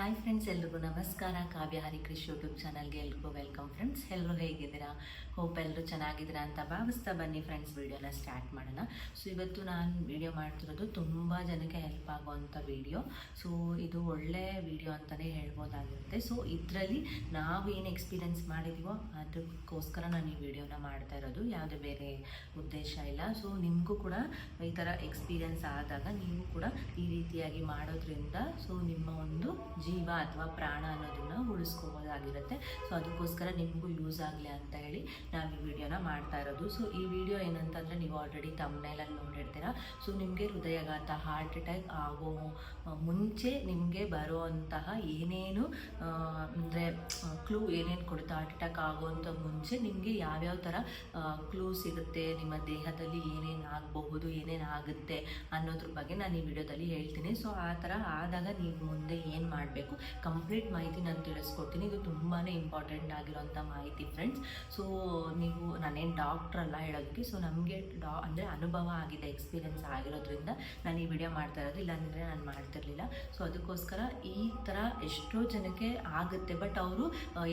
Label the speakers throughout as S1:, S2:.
S1: Hi friends ಎಲ್ರಿಗೂ ನಮಸ್ಕಾರ. ಕಾವ್ಯ ಹರಿಕೃಷ್ YouTube ಚಾನಲ್ಗೆ ಎಲ್ರಿಗೂ ವೆಲ್ಕಮ್ ಫ್ರೆಂಡ್ಸ್ ಎಲ್ಲರೂ ಹೇಗಿದ್ದೀರಾ? ಹೋಪ್ ಎಲ್ಲರೂ ಚೆನ್ನಾಗಿದ್ದೀರಾ ಅಂತ ಭಾವಿಸ್ತಾ ಬನ್ನಿ ಫ್ರೆಂಡ್ಸ್ ವಿಡಿಯೋನ ಸ್ಟಾರ್ಟ್ ಮಾಡೋಣ. ಸೊ ಇವತ್ತು ನಾನು ವೀಡಿಯೋ ಮಾಡ್ತಿರೋದು ತುಂಬ ಜನಕ್ಕೆ ಹೆಲ್ಪ್ ಆಗುವಂಥ ವಿಡಿಯೋ ಸೊ ಇದು ಒಳ್ಳೆ ವಿಡಿಯೋ ಅಂತಲೇ ಹೇಳ್ಬೋದಾಗಿರುತ್ತೆ. ಸೊ ಇದರಲ್ಲಿ ನಾವು ಏನು ಎಕ್ಸ್ಪೀರಿಯನ್ಸ್ ಮಾಡಿದೀವೋ ಅದಕ್ಕೋಸ್ಕರ ನಾನು ಈ ವಿಡಿಯೋನ ಮಾಡ್ತಾ ಇರೋದು. ಯಾವುದೇ ಬೇರೆ ಉದ್ದೇಶ ಇಲ್ಲ. ಸೊ ನಿಮಗೂ ಕೂಡ ಈ ಥರ ಎಕ್ಸ್ಪೀರಿಯನ್ಸ್ ಆದಾಗ ನೀವು ಕೂಡ ಈ ರೀತಿಯಾಗಿ ಮಾಡೋದ್ರಿಂದ ಸೊ ನಿಮ್ಮ ಒಂದು ಜೀವ ಅಥವಾ ಪ್ರಾಣ ಅನ್ನೋದನ್ನು ಉಳಿಸ್ಕೋಬೋದಾಗಿರುತ್ತೆ. ಸೊ ಅದಕ್ಕೋಸ್ಕರ ನಿಮಗೂ ಯೂಸ್ ಆಗಲಿ ಅಂತ ಹೇಳಿ ನಾವು ಈ ವಿಡಿಯೋನ ಮಾಡ್ತಾ ಇರೋದು. ಸೊ ಈ ವಿಡಿಯೋ ಏನಂತಂದರೆ ನೀವು ಆಲ್ರೆಡಿ ತಮ್ಮನೇಲಲ್ಲಿ ನೋಡಿರ್ತೀರ. ಸೊ ನಿಮಗೆ ಹೃದಯಾಘಾತ ಹಾರ್ಟ್ ಅಟ್ಯಾಕ್ ಆಗೋ ಮುಂಚೆ ನಿಮಗೆ ಬರುವಂತಹ ಏನೇನು ಅಂದರೆ ಕ್ಲೂ ಏನೇನು ಕೊಡುತ್ತೆ ಹಾರ್ಟ್ ಅಟ್ಯಾಕ್ ಆಗುವಂಥ ಮುಂಚೆ ನಿಮಗೆ ಯಾವ್ಯಾವ ಥರ ಕ್ಲೂ ಸಿಗುತ್ತೆ, ನಿಮ್ಮ ದೇಹದಲ್ಲಿ ಏನೇನು ಆಗಬಹುದು, ಏನೇನು ಆಗುತ್ತೆ ಅನ್ನೋದ್ರ ಬಗ್ಗೆ ನಾನು ಈ ವಿಡಿಯೋದಲ್ಲಿ ಹೇಳ್ತೀನಿ. ಸೊ ಆ ಥರ ಆದಾಗ ನೀವು ಮುಂದೆ ಏನು ಮಾಡಬೇಕು? ಕಂಪ್ಲೀಟ್ ಮಾಹಿತಿ ನಾನು ತಿಳಿಸ್ಕೊಡ್ತೀನಿ. ಇದು ತುಂಬಾ ಇಂಪಾರ್ಟೆಂಟ್ ಆಗಿರೋಂಥ ಮಾಹಿತಿ ಫ್ರೆಂಡ್ಸ್ ಸೊ ನೀವು ನಾನೇನು ಡಾಕ್ಟ್ರ್ ಅಲ್ಲ ಹೇಳೋದಕ್ಕೆ ಸೊ ನಮಗೆ ಡಾ, ಅಂದರೆ ಅನುಭವ ಆಗಿದೆ ಎಕ್ಸ್ಪೀರಿಯೆನ್ಸ್ ಆಗಿರೋದ್ರಿಂದ ನಾನು ಈ ವಿಡಿಯೋ ಮಾಡ್ತಾ ಇರೋದು. ಇಲ್ಲಾಂದರೆ ನಾನು ಮಾಡ್ತಿರ್ಲಿಲ್ಲ. ಸೊ ಅದಕ್ಕೋಸ್ಕರ ಈ ಥರ ಎಷ್ಟೋ ಜನಕ್ಕೆ ಆಗುತ್ತೆ ಬಟ್ ಅವರು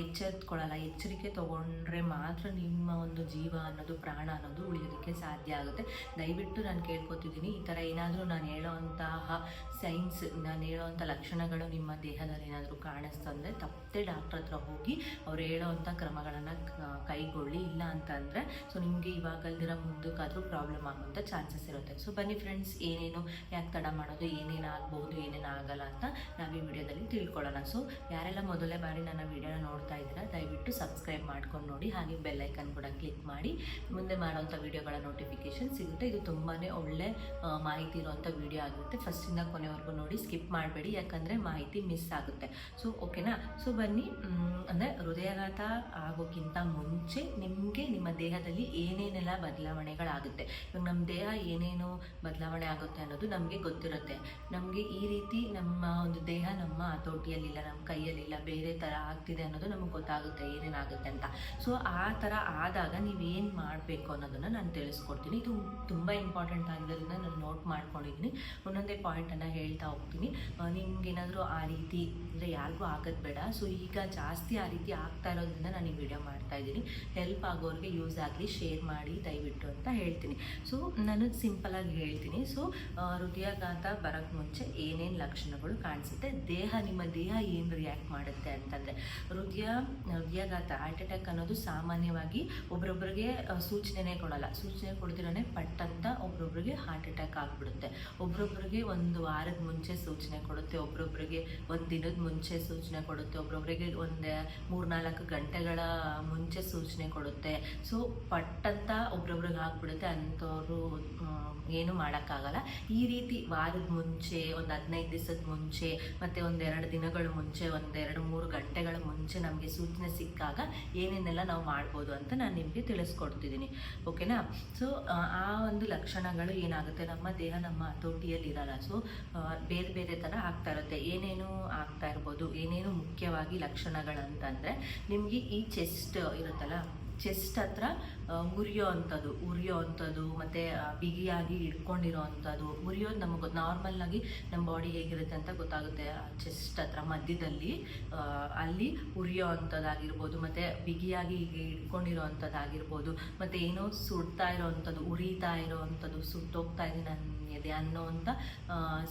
S1: ಎಚ್ಚೆತ್ಕೊಳ್ಳಲ್ಲ ಎಚ್ಚರಿಕೆ ತೊಗೊಂಡ್ರೆ ಮಾತ್ರ ನಿಮ್ಮ ಒಂದು ಜೀವ ಅನ್ನೋದು, ಪ್ರಾಣ ಅನ್ನೋದು ಉಳಿಯೋದಕ್ಕೆ ಸಾಧ್ಯ ಆಗುತ್ತೆ. ದಯವಿಟ್ಟು ನಾನು ಕೇಳ್ಕೊತಿದ್ದೀನಿ. ಈ ಥರ ಏನಾದರೂ ನಾನು ಹೇಳೋವಂತಹ ಸೈನ್ಸ್ ನಾನು ಹೇಳೋವಂಥ ಲಕ್ಷಣಗಳು ನಿಮ್ಮ ದೇಹದಲ್ಲಿ ಏನಾದರೂ ಕಾಣಿಸ್ತಂದರೆ ತಪ್ಪದೆ ಡಾಕ್ಟ್ರ್ ಹತ್ರ ಹೋಗಿ ಅವ್ರು ಹೇಳೋವಂಥ ಕ್ರಮಗಳನ್ನು ಕೈಗೊಳ್ಳಿ, ಇಲ್ಲ ಅಂತಂದರೆ ಸೊ ನಿಮಗೆ ಇವಾಗಲ್ದಿರ ಮುಂದಕ್ಕಾದರೂ ಪ್ರಾಬ್ಲಮ್ ಆಗುವಂಥ ಚಾನ್ಸಸ್ ಇರುತ್ತೆ. ಸೊ ಬನ್ನಿ ಫ್ರೆಂಡ್ಸ್ ಏನೇನು, ಯಾಕೆ ತಡ ಮಾಡೋದು, ಏನೇನು ಆಗ್ಬೋದು ಏನೇನು ಆಗಲ್ಲ ಅಂತ ನಾವು ಈ ವಿಡಿಯೋದಲ್ಲಿ ತಿಳ್ಕೊಳ್ಳೋಣ. ಸೊ ಯಾರೆಲ್ಲ ಮೊದಲೇ ಬಾರಿ ನನ್ನ ವಿಡಿಯೋನ ನೋಡ್ತಾ ಇದ್ದೀರಾ, ದಯವಿಟ್ಟು ಸಬ್ಸ್ಕ್ರೈಬ್ ಮಾಡ್ಕೊಂಡು ನೋಡಿ. ಹಾಗೆ ಬೆಲ್ಲೈಕನ್ ಕೂಡ ಕ್ಲಿಕ್ ಮಾಡಿ. ಮುಂದೆ ಮಾಡೋವಂಥ ವಿಡಿಯೋಗಳ ನೋಟಿಫಿಕೇಶನ್ ಸಿಗುತ್ತೆ. ಇದು ತುಂಬಾ ಒಳ್ಳೆ ಮಾಹಿತಿ ಇರುವಂಥ ವಿಡಿಯೋ ಆಗಿರುತ್ತೆ. ಫಸ್ಟಿಂದ ಕೊನೆವರೆಗೂ ನೋಡಿ ಸ್ಕಿಪ್ ಮಾಡಬೇಡಿ. ಯಾಕಂದರೆ ಮಾಹಿತಿ ಮಿಸ್ ಆಗುತ್ತೆ. ಸೊ ಓಕೆನಾ ಸೊ ಬನ್ನಿ ಅಂದರೆ ಹೃದಯಾಘಾತ ಆಗೋಕ್ಕಿಂತ ಮುಂಚೆ ನಿಮಗೆ ನಿಮ್ಮ ದೇಹದಲ್ಲಿ ಏನೇನೆಲ್ಲ ಬದಲಾವಣೆಗಳಾಗುತ್ತೆ. ಇವಾಗ ನಮ್ಮ ದೇಹ ಏನೇನು ಬದಲಾವಣೆ ಆಗುತ್ತೆ ಅನ್ನೋದು ನಮಗೆ ಗೊತ್ತಿರುತ್ತೆ. ನಮಗೆ ಈ ರೀತಿ ನಮ್ಮ ಒಂದು ದೇಹ ನಮ್ಮ ಹತೋಟಿಯಲ್ಲಿಲ್ಲ, ನಮ್ಮ ಕೈಯಲ್ಲಿಲ್ಲ, ಬೇರೆ ಥರ ಆಗ್ತಿದೆ ಅನ್ನೋದು ನಮಗೆ ಗೊತ್ತಾಗುತ್ತೆ, ಏನೇನಾಗುತ್ತೆ ಅಂತ. ಸೊ ಆ ಥರ ಆದಾಗ ನೀವೇನು ಮಾಡಬೇಕು ಅನ್ನೋದನ್ನು ನಾನು ತಿಳಿಸ್ಕೊಡ್ತೀನಿ. ಇದು ತುಂಬ ಇಂಪಾರ್ಟೆಂಟ್ ಆಗಿರೋದ್ರಿಂದ ನಾನು ನೋಟ್ ಮಾಡ್ಕೊಂಡಿದ್ದೀನಿ. ಒಂದೊಂದೇ ಪಾಯಿಂಟನ್ನು ಹೇಳ್ತಾ ಹೋಗ್ತೀನಿ. ನಿಮ್ಗೇನಾದರೂ ಆ ರೀತಿ ಅಂದರೆ ಯಾರಿಗೂ ಆಗೋದು ಬೇಡ. ಸೊ ಈಗ ಜಾಸ್ತಿ ಆ ರೀತಿ ಆಗ್ತಾ ಇರೋದ್ರಿಂದ ನಾನು ಈ ವಿಡಿಯೋ ಮಾಡ್ತಾ ಇದ್ದೀನಿ. ಹೆಲ್ಪ್ ಆಗೋರಿಗೆ ಯೂಸ್ ಆಗಲಿ ಶೇರ್ ಮಾಡಿ ದಯವಿಟ್ಟು ಅಂತ ಹೇಳ್ತೀನಿ. ಸೊ ನಾನು ಸಿಂಪಲಾಗಿ ಹೇಳ್ತೀನಿ. ಸೊ ಹೃದಯಾಘಾತ ಬರೋಕ್ಕೆ ಮುಂಚೆ ಏನೇನು ಲಕ್ಷಣಗಳು ಕಾಣಿಸುತ್ತೆ, ದೇಹ, ನಿಮ್ಮ ದೇಹ ಏನು ರಿಯಾಕ್ಟ್ ಮಾಡುತ್ತೆ ಅಂತಂದರೆ, ಹೃದಯ, ಹೃದಯಾಘಾತ ಹಾರ್ಟ್ ಅಟ್ಯಾಕ್ ಅನ್ನೋದು ಸಾಮಾನ್ಯವಾಗಿ ಒಬ್ರೊಬ್ರಿಗೆ ಸೂಚನೆ ಸೂಚನೆನೇ ಕೊಡಲ್ಲ. ಸೂಚನೆ ಕೊಡ್ದಿರೋನೆ ಪಟ್ಟಂತ ಒಬ್ರೊಬ್ರಿಗೆ ಹಾರ್ಟ್ ಅಟ್ಯಾಕ್ ಆಗಿಬಿಡುತ್ತೆ. ಒಬ್ರೊಬ್ರಿಗೆ ಒಂದು ವಾರದ ಮುಂಚೆ ಸೂಚನೆ ಕೊಡುತ್ತೆ, ಒಬ್ರೊಬ್ರಿಗೆ ಒಂದು ದಿನದ ಮುಂಚೆ ಸೂಚನೆ ಕೊಡುತ್ತೆ. ಒಬ್ರೊಬ್ರಿಗೆ ಒಂದು ಮೂರ್ನಾಲ್ಕು ಗಂಟೆಗಳ ಮುಂಚೆ ಸೂಚನೆ ಕೊಡುತ್ತೆ. ಸೊ ಪಟ್ಟಂತ ಒಬ್ರೊಬ್ರಿಗೆ ಆಗ್ಬಿಡುತ್ತೆ. ಅಂಥವ್ರು ಏನು ಮಾಡೋಕ್ಕಾಗಲ್ಲ. ಈ ರೀತಿ ವಾರದ ಮುಂಚೆ, ಒಂದು ಹದಿನೈದು ದಿವಸದ ಮುಂಚೆ, ಮತ್ತು ಒಂದೆರಡು ದಿನಗಳ ಮುಂಚೆ ಒಂದೆರಡು ಮೂರು ಗಂಟೆಗಳ ಮುಂಚೆ ನಮಗೆ ಸೂಚನೆ ಸಿಕ್ಕಾಗ ಏನೇನೆಲ್ಲ ನಾವು ಮಾಡ್ಬೋದು ಅಂತ ನಾನು ನಿಮಗೆ ತಿಳಿಸ್ಕೊಡ್ತಿದ್ದೀನಿ. ಓಕೆನಾ? ಸೊ ಆ ಒಂದು ಲಕ್ಷಣಗಳು ಏನಾಗುತ್ತೆ? ನಮ್ಮ ದೇಹ ನಮ್ಮ ಹತೋಟಿಯಲ್ಲಿ ಇರಲ್ಲ ಸೊ ಬೇರೆ ಬೇರೆ ಥರ ಆಗ್ತಾ ಇರುತ್ತೆ. ಏನೇನು ಆಗ್ತಾ ಇರ್ಬೋದು. ಏನೇನು ಮುಖ್ಯವಾಗಿ ಲಕ್ಷಣಗಳಂತಂದರೆ ನಿಮಗೆ ಈ ಚೆಸ್ಟ್ ಇರುತ್ತಲ್ಲ ಚೆಸ್ಟ್ ಹತ್ರ ಉರಿಯೋ ಅಂಥದ್ದು ಉರಿಯೋ ಅಂಥದ್ದು, ಮತ್ತು ಬಿಗಿಯಾಗಿ ಇಟ್ಕೊಂಡಿರೋ ಅಂಥದ್ದು ಉರಿಯೋದು ನಮಗೆ ನಾರ್ಮಲ್ ಆಗಿ ನಮ್ಮ ಬಾಡಿ ಹೇಗಿರುತ್ತೆ ಅಂತ ಗೊತ್ತಾಗುತ್ತೆ ಚೆಸ್ಟ್ ಹತ್ರ ಮಧ್ಯದಲ್ಲಿ. ಅಲ್ಲಿ ಉರಿಯೋ ಅಂಥದ್ದಾಗಿರ್ಬೋದು, ಮತ್ತು ಬಿಗಿಯಾಗಿ ಇಟ್ಕೊಂಡಿರೋ ಅಂಥದ್ದಾಗಿರ್ಬೋದು, ಮತ್ತು ಏನೋ ಸುಡ್ತಾ ಇರೋ ಅಂಥದ್ದು, ಉರಿತಾ ಇರೋ ಅಂಥದ್ದು, ಸುಟ್ಟೋಗ್ತಾ ಇದೆ ನನ್ನ ಎದೆ ಅನ್ನೋವಂಥ ಅಂತ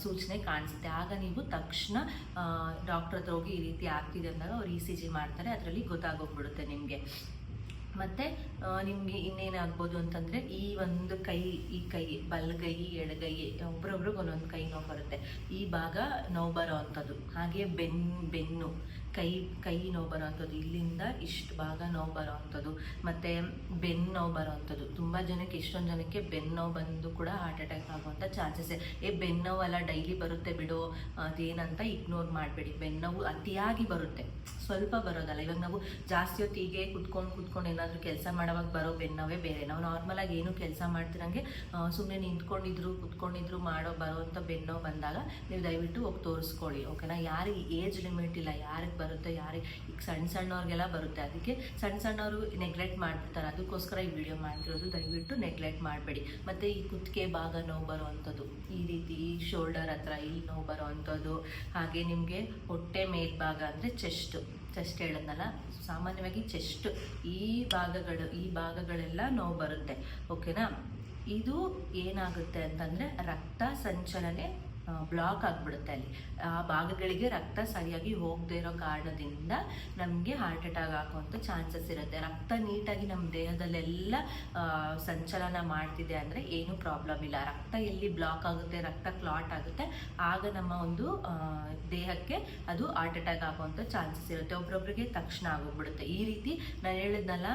S1: ಸೂಚನೆ ಕಾಣಿಸುತ್ತೆ. ಆಗ ನೀವು ತಕ್ಷಣ ಡಾಕ್ಟ್ರ್ ಹತ್ರ ಹೋಗಿ ಈ ರೀತಿ ಆಗ್ತಿದೆ ಅಂದಾಗ ಅವ್ರು ಇ ಸಿ ಜಿ ಮಾಡ್ತಾರೆ, ಅದರಲ್ಲಿ ಗೊತ್ತಾಗೋಗ್ಬಿಡುತ್ತೆ ನಿಮಗೆ. ಮತ್ತು ನಿಮಗೆ ಇನ್ನೇನಾಗ್ಬೋದು ಅಂತಂದರೆ ಈ ಒಂದು ಕೈ, ಈ ಕೈ, ಬಲಗೈ, ಎಡಗೈ, ಒಬ್ರೊಬ್ರಿಗೆ ಒಂದೊಂದು ಕೈ ನೋವು ಬರುತ್ತೆ. ಈ ಭಾಗ ನೋವು ಬರೋ ಅಂಥದ್ದು. ಹಾಗೆ ಬೆನ್ನು ಬೆನ್ನು. ಕೈ ಕೈ ನೋವು ಬರೋ ಅಂಥದ್ದು ಇಲ್ಲಿಂದ ಇಷ್ಟು ಭಾಗ ನೋವು ಬರೋ ಅಂಥದ್ದು ಮತ್ತು ಬೆನ್ನು ನೋವು ಬರೋ ಅಂಥದ್ದು ತುಂಬ ಜನಕ್ಕೆ ಇಷ್ಟೊಂದು ಜನಕ್ಕೆ ಬೆನ್ನು ನೋವು ಬಂದು ಕೂಡ ಹಾರ್ಟ್ ಅಟ್ಯಾಕ್ ಆಗುವಂಥ ಚಾನ್ಸಸ್ ಏ, ಬೆನ್ನು ನೋವೆಲ್ಲ ಡೈಲಿ ಬರುತ್ತೆ ಬಿಡು, ಅದೇನಂತ ಇಗ್ನೋರ್ ಮಾಡಬೇಡಿ. ಬೆನ್ನು ನೋವು ಅತಿಯಾಗಿ ಬರುತ್ತೆ. ಸ್ವಲ್ಪ ಬರೋದಲ್ಲ. ಇವಾಗ ನಾವು ಜಾಸ್ತಿ ಹೊತ್ತು ಹೀಗೆ ಕುತ್ಕೊಂಡು ಕುತ್ಕೊಂಡು ಏನಾದರೂ ಕೆಲಸ ಮಾಡೋವಾಗ ಬರೋ ಬೆನ್ನವೇ ಬೇರೆ. ನಾವು ನಾರ್ಮಲಾಗಿ ಏನು ಕೆಲಸ ಮಾಡ್ತಿರಂಗೆ ಸುಮ್ಮನೆ ನಿಂತ್ಕೊಂಡಿದ್ರು, ಕುತ್ಕೊಂಡಿದ್ರು ಮಾಡೋ ಬರೋವಂಥ ಬೆನ್ನೋ ಬಂದಾಗ ನೀವು ದಯವಿಟ್ಟು ಹೋಗಿ ತೋರಿಸ್ಕೊಳ್ಳಿ ಓಕೆನಾ ಯಾರಿಗೆ ಏಜ್ ಲಿಮಿಟ್ ಇಲ್ಲ, ಯಾರಿಗೆ ಬರುತ್ತೆ ಯಾರಿಗೆ? ಈಗ ಸಣ್ಣ ಸಣ್ಣವ್ರಿಗೆಲ್ಲ ಬರುತ್ತೆ. ಅದಕ್ಕೆ ಸಣ್ಣ ಸಣ್ಣವರು ನೆಗ್ಲೆಕ್ಟ್ ಮಾಡ್ಬಿಡ್ತಾರೆ. ಅದಕ್ಕೋಸ್ಕರ ಈ ವಿಡಿಯೋ ಮಾಡ್ತಿರೋದು. ದಯವಿಟ್ಟು ನೆಗ್ಲೆಕ್ಟ್ ಮಾಡಬೇಡಿ. ಮತ್ತು ಈ ಕುತ್ತಿಗೆ ಭಾಗ ನೋವು ಬರುವಂಥದ್ದು. ಈ ರೀತಿ ಈ ಶೋಲ್ಡರ್ ಹತ್ರ ಇಲ್ಲಿ ನೋವು ಬರುವಂಥದ್ದು. ಹಾಗೆ ನಿಮಗೆ ಹೊಟ್ಟೆ ಮೇಲ್ಭಾಗ ಅಂದರೆ ಚೆಸ್ಟ್ ಚೆಸ್ಟ್ ಹೇಳೋದಲ್ಲ ಸಾಮಾನ್ಯವಾಗಿ ಚೆಸ್ಟ್ ಈ ಭಾಗಗಳು, ಈ ಭಾಗಗಳೆಲ್ಲ ನೋವು ಬರುತ್ತೆ. ಓಕೆನಾ ಇದು ಏನಾಗುತ್ತೆ ಅಂತಂದರೆ ರಕ್ತ ಸಂಚಲನೆ ಬ್ಲಾಕ್ ಆಗಿಬಿಡುತ್ತೆ ಅಲ್ಲಿ. ಆ ಭಾಗಗಳಿಗೆ ರಕ್ತ ಸರಿಯಾಗಿ ಹೋಗದೇ ಇರೋ ಕಾರಣದಿಂದ ನಮಗೆ ಹಾರ್ಟ್ ಅಟ್ಯಾಕ್ ಆಗುವಂಥ ಚಾನ್ಸಸ್ ಇರುತ್ತೆ. ರಕ್ತ ನೀಟಾಗಿ ನಮ್ಮ ದೇಹದಲ್ಲೆಲ್ಲ ಸಂಚಲನ ಮಾಡ್ತಿದೆ ಅಂದರೆ ಏನೂ ಪ್ರಾಬ್ಲಮ್ ಇಲ್ಲ. ರಕ್ತ ಎಲ್ಲಿ ಬ್ಲಾಕ್ ಆಗುತ್ತೆ, ರಕ್ತ ಕ್ಲಾಟ್ ಆಗುತ್ತೆ, ಆಗ ನಮ್ಮ ಒಂದು ದೇಹಕ್ಕೆ ಅದು ಹಾರ್ಟ್ ಅಟ್ಯಾಕ್ ಆಗುವಂಥ ಚಾನ್ಸಸ್ ಇರುತ್ತೆ. ಒಬ್ರೊಬ್ರಿಗೆ ತಕ್ಷಣ ಆಗೋಗ್ಬಿಡುತ್ತೆ. ಈ ರೀತಿ ನಾನು ಹೇಳಿದ್ನಲ್ಲ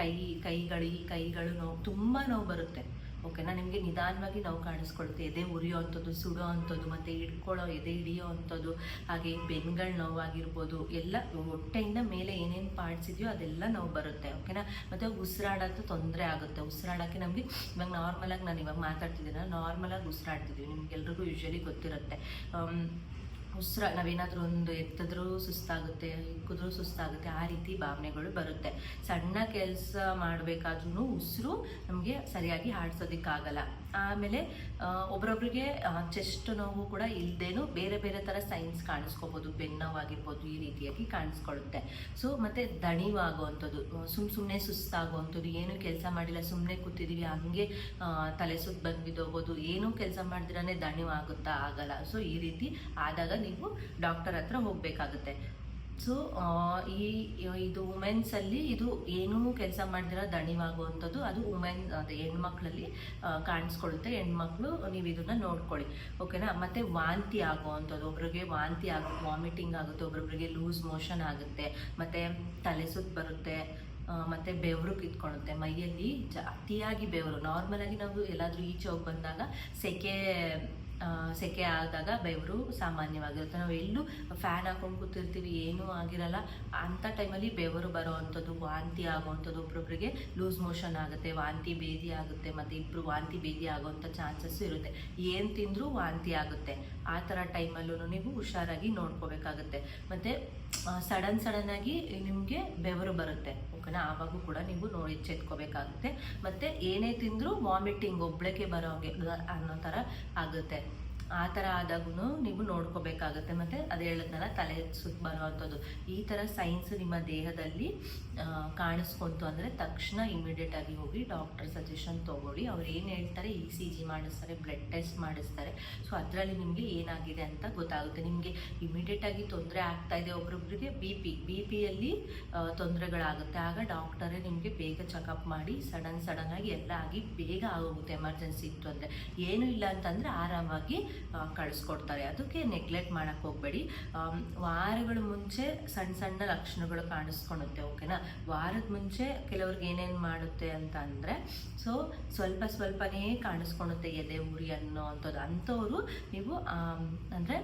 S1: ಕೈ, ಕೈಗಳು, ಈ ಕೈಗಳು ನೋವು, ತುಂಬ ನೋವು ಬರುತ್ತೆ. ಓಕೆನಾ? ನಿಮಗೆ ನಿಧಾನವಾಗಿ ನಾವು ಕಾಣಿಸ್ಕೊಳುತ್ತೆ ಎದೆ ಉರಿಯೋ ಅಂಥದ್ದು, ಸುಡೋ ಅಂಥದ್ದು, ಮತ್ತು ಹಿಡ್ಕೊಳ್ಳೋ ಎದೆ ಹಿಡಿಯೋ ಅಂಥದ್ದು, ಹಾಗೆ ಬೆನ್ಗಳ ನೋವಾಗಿರ್ಬೋದು, ಎಲ್ಲ ಹೊಟ್ಟೆಯಿಂದ ಮೇಲೆ ಏನೇನು ಪಾರ್ಟ್ಸ್ ಇದೆಯೋ ಅದೆಲ್ಲ ನಾವು ಬರುತ್ತೆ, ಓಕೆನಾ? ಮತ್ತು ಉಸಿರಾಡೋದು ತೊಂದರೆ ಆಗುತ್ತೆ. ಉಸಿರಾಡೋಕ್ಕೆ ನಮಗೆ ಇವಾಗ ನಾರ್ಮಲಾಗಿ ನಾನು ಇವಾಗ ಮಾತಾಡ್ತಿದ್ದೀನ ನಾರ್ಮಲಾಗಿ ಉಸಿರಾಡ್ತಿದ್ದೀವಿ ನಿಮಗೆಲ್ರಿಗೂ ಯೂಶ್ವಲಿ ಗೊತ್ತಿರುತ್ತೆ. ಉಸಿರ ನಾವೇನಾದರೂ ಒಂದು ಎತ್ತಿದ್ರೂ ಸುಸ್ತಾಗುತ್ತೆ ಇಕ್ಕಿದ್ರೂ ಸುಸ್ತಾಗುತ್ತೆ, ಆ ರೀತಿ ಭಾವನೆಗಳು ಬರುತ್ತೆ. ಸಣ್ಣ ಕೆಲಸ ಮಾಡಬೇಕಾದ್ರೂ ಉಸಿರು ನಮಗೆ ಸರಿಯಾಗಿ ಆಡ್ಸೋದಕ್ಕಾಗಲ್ಲ ಆಮೇಲೆ ಒಬ್ರೊಬ್ರಿಗೆ ಚೆಸ್ಟ್ ನೋವು ಕೂಡ ಇಲ್ದೇನು ಬೇರೆ ಬೇರೆ ಥರ ಸೈನ್ಸ್ ಕಾಣಿಸ್ಕೋಬೋದು. ಬೆನ್ನೋವಾಗಿರ್ಬೋದು, ಈ ರೀತಿಯಾಗಿ ಕಾಣಿಸ್ಕೊಳ್ಳುತ್ತೆ. ಸೊ ಮತ್ತು ದಣಿವಾಗುವಂಥದ್ದು ಸುಮ್ ಸುಮ್ಮನೆ ಸುಸ್ತಾಗುವಂಥದ್ದು, ಏನು ಕೆಲಸ ಮಾಡಿಲ್ಲ ಸುಮ್ಮನೆ ಕೂತಿದ್ದೀವಿ ಹಂಗೆ ತಲೆ ಸುತ್ತ ಬಂದು ಬಿದ್ದೋಗೋದು ಏನೂ ಕೆಲಸ ಮಾಡಿದ್ರೆ ದಣಿವಾಗುತ್ತಾ ಆಗಲ್ಲ. ಸೊ ಈ ರೀತಿ ಆದಾಗ ನೀವು ಡಾಕ್ಟರ್ ಹತ್ರ ಹೋಗಬೇಕಾಗುತ್ತೆ. ಸೊ ಈ ಇದು ವುಮೆನ್ಸಲ್ಲಿ ಇದು ಏನೂ ಕೆಲಸ ಮಾಡಿದಿರ ದಣಿವಾಗುವಂಥದ್ದು. ಅದು ವುಮೆನ್ ಅದು ಹೆಣ್ಮಕ್ಳಲ್ಲಿ ಕಾಣಿಸ್ಕೊಳ್ಳುತ್ತೆ. ಹೆಣ್ಮಕ್ಳು, ನೀವು ಇದನ್ನ ನೋಡ್ಕೊಳ್ಳಿ. ಓಕೆನಾ? ಮತ್ತು ವಾಂತಿ ಆಗುವಂಥದ್ದು. ಒಬ್ರಿಗೆ ವಾಂತಿ ಆಗುತ್ತೆ ವಾಮಿಟಿಂಗ್ ಆಗುತ್ತೆ ಒಬ್ರೊಬ್ರಿಗೆ ಲೂಸ್ ಮೋಷನ್ ಆಗುತ್ತೆ, ಮತ್ತು ತಲೆ ಸುತ್ತ ಬರುತ್ತೆ ಮತ್ತು ಬೆವರು ಕಿತ್ಕೊಳುತ್ತೆ ಮೈಯಲ್ಲಿ ಜ ಅತಿಯಾಗಿ ಬೆವರು ನಾರ್ಮಲಾಗಿ ನಾವು ಎಲ್ಲಾದರೂ ಈಚೆ ಹೋಗಿ ಬಂದಾಗ ಸೆಕೆ ಸೆಕೆ ಆದಾಗ ಬೆವರು ಸಾಮಾನ್ಯವಾಗಿರುತ್ತೆ. ನಾವು ಎಲ್ಲೂ ಫ್ಯಾನ್ ಹಾಕೊಂಡು ಕೂತಿರ್ತೀವಿ, ಏನೂ ಆಗಿರಲ್ಲ. ಅಂಥ ಟೈಮಲ್ಲಿ ಬೆವರು ಬರೋ ಅಂಥದ್ದು ವಾಂತಿ ಆಗೋವಂಥದ್ದು ಒಬ್ಬೊಬ್ಬರಿಗೆ ಲೂಸ್ ಮೋಷನ್ ಆಗುತ್ತೆ, ವಾಂತಿ ಭೇದಿ ಆಗುತ್ತೆ, ಮತ್ತು ಇಬ್ಬರು ವಾಂತಿ ಭೇದಿ ಆಗೋವಂಥ ಚಾನ್ಸಸ್ ಇರುತ್ತೆ. ಏನು ತಿಂದರೂ ವಾಂತಿ ಆಗುತ್ತೆ. ಆ ಥರ ಟೈಮಲ್ಲೂ ನೀವು ಹುಷಾರಾಗಿ ನೋಡ್ಕೋಬೇಕಾಗುತ್ತೆ. ಮತ್ತು ಸಡನ್ ಸಡನ್ನಾಗಿ ನಿಮಗೆ ಬೆವರು ಬರುತ್ತೆ. ಓಕೆನಾ ಆವಾಗೂ ಕೂಡ ನೀವು ನೋಡಿ ಎಚ್ಚೆತ್ಕೋಬೇಕಾಗುತ್ತೆ ಮತ್ತು ಏನೇ ತಿಂದರೂ ವಾಮಿಟಿಂಗ್ ಒಬ್ಳಕ್ಕೆ ಬರೋ ಹಾಗೆ ಅನ್ನೋ ಥರ ಆಗುತ್ತೆ. ಆ ಥರ ಆದಾಗೂ ನೀವು ನೋಡ್ಕೋಬೇಕಾಗತ್ತೆ. ಮತ್ತು ಅದು ಹೇಳಿದ್ನಲ್ಲ, ತಲೆ ಸುತ್ತ ಬರುವಂಥದ್ದು ಈ ಥರ ಸೈನ್ಸ್ ನಿಮ್ಮ ದೇಹದಲ್ಲಿ ಕಾಣಿಸ್ಕೊಂತು ಅಂದರೆ ತಕ್ಷಣ ಇಮಿಡಿಯೇಟ್ ಆಗಿ ಹೋಗಿ ಡಾಕ್ಟರ್ ಸಜೆಷನ್ ತೊಗೊಳ್ಳಿ. ಅವ್ರು ಏನು ಹೇಳ್ತಾರೆ ಇ ಸಿ ಜಿ ಮಾಡಿಸ್ತಾರೆ ಬ್ಲಡ್ ಟೆಸ್ಟ್ ಮಾಡಿಸ್ತಾರೆ. ಸೊ ಅದರಲ್ಲಿ ನಿಮಗೆ ಏನಾಗಿದೆ ಅಂತ ಗೊತ್ತಾಗುತ್ತೆ. ನಿಮಗೆ ಇಮಿಡಿಯೇಟ್ ಆಗಿ ತೊಂದರೆ ಆಗ್ತಾ ಇದೆ ಒಬ್ರೊಬ್ರಿಗೆ ಬಿ ಪಿ ಬಿ ಪಿಯಲ್ಲಿ ತೊಂದರೆಗಳಾಗುತ್ತೆ. ಆಗ ಡಾಕ್ಟರೇ ನಿಮಗೆ ಬೇಗ ಚೆಕಪ್ ಮಾಡಿ ಸಡನ್ ಸಡನ್ ಆಗಿ ಎಲ್ಲ ಆಗಿ ಬೇಗ ಆಗೋಗುತ್ತೆ. ಎಮರ್ಜೆನ್ಸಿ ಇತ್ತು ಅಂದರೆ. ಏನೂ ಇಲ್ಲ ಅಂತಂದರೆ ಆರಾಮಾಗಿ ಕಳಿಸ್ಕೊಡ್ತಾರೆ. ಅದಕ್ಕೆ ನೆಗ್ಲೆಕ್ಟ್ ಮಾಡೋಕ್ಕೆ ಹೋಗಬೇಡಿ. ವಾರಗಳ ಮುಂಚೆ ಸಣ್ಣ ಸಣ್ಣ ಲಕ್ಷಣಗಳು ಕಾಣಿಸ್ಕೊಳುತ್ತೆ ಓಕೆನಾ? ವಾರದ ಮುಂಚೆ ಕೆಲವ್ರಿಗೆ ಏನೇನು ಮಾಡುತ್ತೆ ಅಂತ ಅಂದರೆ, ಸೊ ಸ್ವಲ್ಪ ಸ್ವಲ್ಪನೇ ಕಾಣಿಸ್ಕೊಳುತ್ತೆ ಎದೆ, ಉರಿ ಅನ್ನೋ ಅಂಥದ್ದು. ಅಂಥವ್ರು ನೀವು ಅಂದರೆ